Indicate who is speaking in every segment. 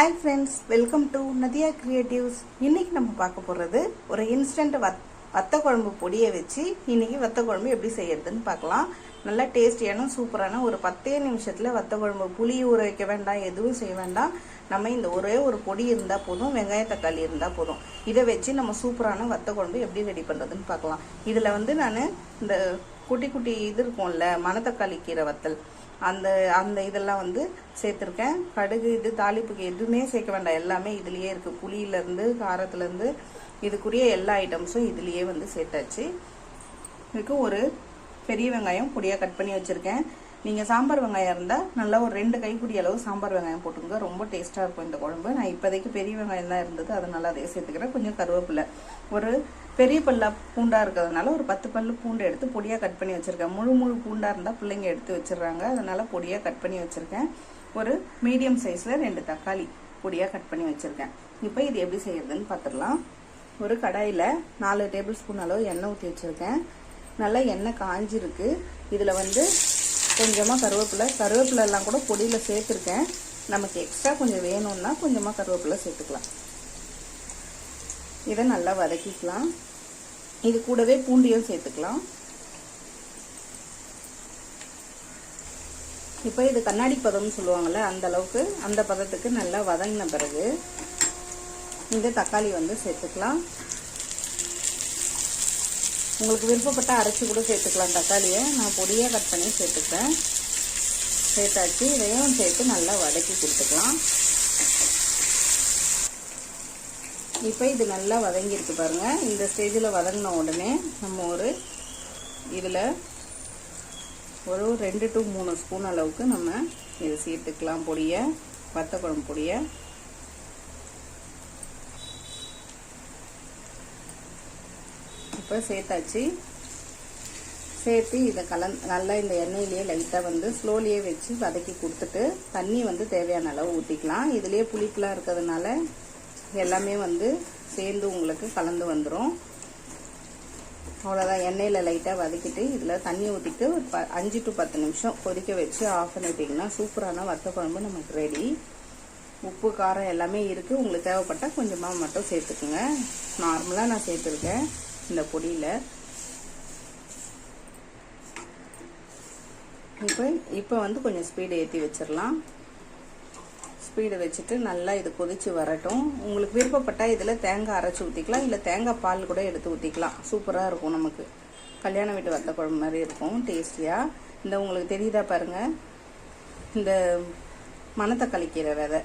Speaker 1: Hi friends welcome to Nadiya creatives இன்றைக்கி நம்ம பார்க்க போகிறது ஒரு இன்ஸ்டன்ட் வத் வத்த குழம்பு பொடியை வச்சு இன்றைக்கி வத்த குழம்பு எப்படி செய்யறதுன்னு பார்க்கலாம். நல்லா டேஸ்டியான சூப்பரான ஒரு பத்தே நிமிஷத்தில் வத்த குழம்பு புளி ஊற வைக்க வேண்டாம் எதுவும் செய்ய வேண்டாம். நம்ம இந்த ஒரே ஒரு பொடி இருந்தால் போதும் வெங்காய தக்காளி இருந்தால் போதும். இதை வச்சு நம்ம சூப்பரான வத்த குழம்பு எப்படி ரெடி பண்ணுறதுன்னு பார்க்கலாம். இதில் வந்து நான் இந்த குட்டி குட்டி இது இருக்கும்ல மணத்தக்காளி கீரை வத்தல். அந்த அந்த இதெல்லாம் வந்து சேர்த்துருக்கேன். கடுகு இது தாளிப்புக்கு எதுவுமே சேர்க்க வேண்டாம். எல்லாமே இதுலேயே இருக்குது புளியிலேருந்து காரத்துலேருந்து இதுக்குரிய எல்லா ஐட்டம்ஸும் இதுலேயே வந்து சேர்த்தாச்சு. இதுக்கு ஒரு பெரிய வெங்காயம் பொடியாக கட் பண்ணி வச்சுருக்கேன். நீங்கள் சாம்பார் வெங்காயம் இருந்தால் நல்லா ஒரு ரெண்டு கைக்குடி அளவு சாம்பார் வெங்காயம் போட்டுக்கோங்க. ரொம்ப டேஸ்ட்டாக இருக்கும் இந்த குழம்பு. நான் இப்போதைக்கு பெரிய வெங்காயம் தான் இருந்தது. அதனால அதே சேர்த்துக்கிறேன். கொஞ்சம் கருவேப்பிலை. ஒரு பெரிய பல்லா பூண்டாக இருக்கிறதுனால ஒரு பத்து பல்லு பூண்டு எடுத்து பொடியாக கட் பண்ணி வச்சுருக்கேன். முழு முழு பூண்டாக இருந்தால் பிள்ளைங்க எடுத்து வச்சிடுறாங்க. அதனால் பொடியாக கட் பண்ணி வச்சுருக்கேன். ஒரு மீடியம் சைஸில் ரெண்டு தக்காளி பொடியாக கட் பண்ணி வச்சுருக்கேன். இப்போ இது எப்படி செய்யறதுன்னு பார்த்துடலாம் ஒரு கடாயில் நாலு டேபிள் ஸ்பூன் அளவு எண்ணெய் ஊற்றி வச்சுருக்கேன். நல்லா எண்ணெய் காஞ்சிருக்கு. இதில் வந்து கொஞ்சமாக கருவேப்பிலை கருவேப்பிலை எல்லாம் கூட பொடியில் சேர்த்துருக்கேன். நமக்கு எக்ஸ்ட்ரா கொஞ்சம் வேணும்னா கொஞ்சமாக கருவேப்பிலை சேர்த்துக்கலாம். இதை நல்லா வதக்கிக்கலாம். இது கூடவே பூண்டியும் சேர்த்துக்கலாம். இப்போ இது கண்ணாடி பதம்னு சொல்லுவாங்கள்ல அந்த அளவுக்கு அந்த பதத்துக்கு நல்லா வதங்கின பிறகு இந்த தக்காளி வந்து சேர்த்துக்கலாம். உங்களுக்கு விருப்பப்பட்ட அரைச்சி கூட சேர்த்துக்கலாம் தக்காளியை. நான் பொடியாக கட் பண்ணி சேர்த்துக்கிறேன். சேர்த்தாச்சு. இதையும் சேர்த்து நல்லா வதக்கி கொடுத்துக்கலாம். இப்போ இது நல்லா வதங்கியிருக்கு பாருங்கள் இந்த ஸ்டேஜில் வதங்கின உடனே நம்ம ஒரு இதில் ஒரு ரெண்டு டு மூணு ஸ்பூன் அளவுக்கு நம்ம இது சேர்த்துக்கலாம். பொடியை வத்த குழம்பு பொடியை. இப்போ சேர்த்தாச்சு. சேர்த்து இதை கலந் நல்லா இந்த எண்ணெயிலேயே லைட்டாக வந்து ஸ்லோலியே வச்சு வதக்கி கொடுத்துட்டு தண்ணி வந்து தேவையான அளவு ஊற்றிக்கலாம் இதுலேயே புளிப்புலாம் இருக்கிறதுனால எல்லாமே வந்து சேர்ந்து உங்களுக்கு கலந்து வந்துடும் அவ்வளோதான் எண்ணெயில் லைட்டாக வதக்கிட்டு இதில் தண்ணி ஊற்றிட்டு ஒரு ப அஞ்சு டு பத்து நிமிஷம் கொதிக்க வச்சு ஆஃப் பண்ணிட்டிங்கன்னா சூப்பரான வத்த குழம்பு நமக்கு ரெடி உப்பு காரம் எல்லாமே இருக்குது உங்களுக்கு தேவைப்பட்டால் கொஞ்சமாக மட்டும் சேர்த்துக்குங்க. நார்மலாக நான் சேர்த்துருக்கேன். இந்த பொடியில். இப்போ இப்போ வந்து கொஞ்சம் ஸ்பீடு ஏற்றி வச்சிடலாம் ஸ்பீடு வச்சுட்டு நல்லா இது கொதிச்சு வரட்டும். உங்களுக்கு விருப்பப்பட்டால் இதில் தேங்காய் அரைச்சி ஊற்றிக்கலாம் இல்லை தேங்காய் பால் கூட எடுத்து ஊற்றிக்கலாம் சூப்பராக இருக்கும் நமக்கு. கல்யாண வீட்டு வத்த குழம்பு மாதிரி இருக்கும். டேஸ்டியாக இந்த உங்களுக்கு தெரியுதா பாருங்கள் இந்த மணத்தக்காளி கீரை விதை.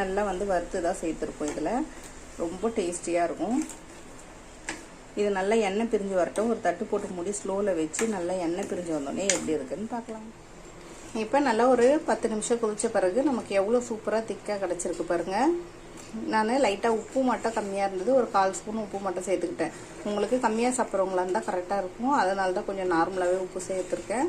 Speaker 1: நல்லா வந்து வறுத்து தான் சேர்த்துருக்கோம் இதில். ரொம்ப டேஸ்டியாக இருக்கும். இது நல்லா எண்ணெய் பிரிஞ்சு வரட்டும். ஒரு தட்டு போட்டு மூடி ஸ்லோவில் வச்சு நல்லா எண்ணெய் பிரிஞ்சு வந்தோடனே எப்படி இருக்குன்னு பார்க்கலாம். இப்போ நல்லா ஒரு பத்து நிமிஷம் கொதிச்ச பிறகு நமக்கு எவ்வளோ சூப்பராக திக்காக கிடச்சிருக்கு பாருங்கள் நான் லைட்டாக உப்பு மட்டும் கம்மியாக இருந்தது. ஒரு கால் ஸ்பூன் உப்பு மட்டும் சேர்த்துக்கிட்டேன். உங்களுக்கு கம்மியாக சாப்பிட்றவங்களா இருந்தால் கரெக்டாக இருக்கும். அதனால தான் கொஞ்சம் நார்மலாகவே உப்பு சேர்த்துருக்கேன்.